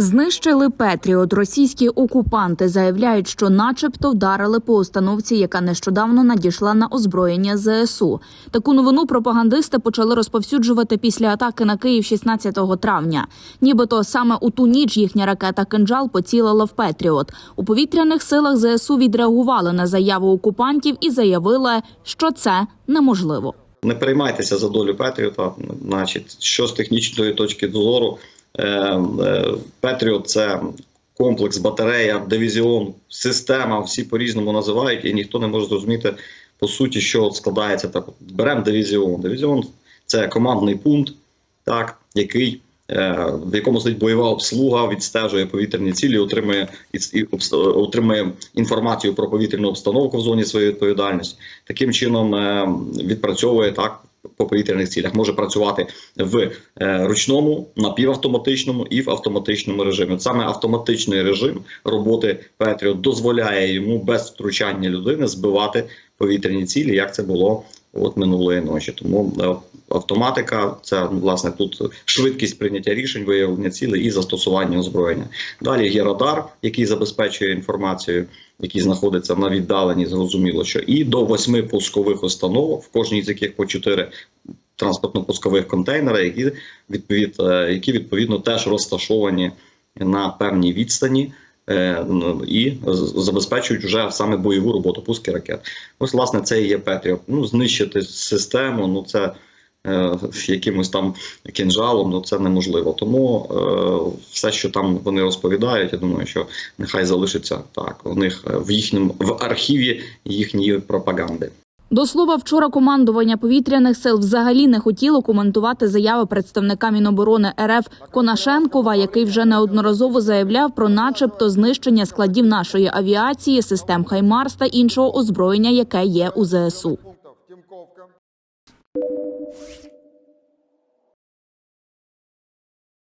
Знищили Петріот. Російські окупанти заявляють, що, начебто, вдарили по установці, яка нещодавно надійшла на озброєння ЗСУ. Таку новину пропагандисти почали розповсюджувати після атаки на Київ 16 травня. Нібито саме у ту ніч їхня ракета «Кинджал» поцілила в Петріот. У повітряних силах ЗСУ відреагували на заяву окупантів і заявили, що це неможливо. Не переймайтеся за долю Петріота. Значить, що з технічної точки зору, Петріот це комплекс, батарея, дивізіон, система, всі по-різному називають, і ніхто не може зрозуміти по суті, що складається так. Беремо дивізіон. Дивізіон це командний пункт, так, який. е, В якому стоїть бойова обслуга, відстежує повітряні цілі, отримує отримує інформацію про повітряну обстановку в зоні своєї відповідальності. Таким чином е, відпрацьовує так по повітряних цілях. Може працювати в е, ручному, напівавтоматичному і в автоматичному режимі. От Саме автоматичний режим роботи Петріо дозволяє йому без втручання людини збивати повітряні цілі, як це було от минулої ночі. Тому е, автоматика це власне тут швидкість прийняття рішень, виявлення цілей і застосування озброєння. Далі є радар, який забезпечує інформацію, який знаходиться на віддаленні. Зрозуміло, що і до восьми пускових установок, в кожній з яких по чотири транспортно-пускових контейнери, які відповід, е, які відповідно теж розташовані на певній відстані. Е, ну, І забезпечують вже саме бойову роботу пуски ракет. Ось, власне, це і є Петріот. Ну, знищити систему, ну це е, якимось там кінжалом, ну це неможливо. Тому е, все, що там вони розповідають, я думаю, що нехай залишиться так. У них е, в їхньому в архіві їхньої пропаганди. До слова, вчора командування повітряних сил взагалі не хотіло коментувати заяви представника Міноборони РФ Конашенкова, який вже неодноразово заявляв про, начебто, знищення складів нашої авіації, систем Хаймарс та іншого озброєння, яке є у ЗСУ.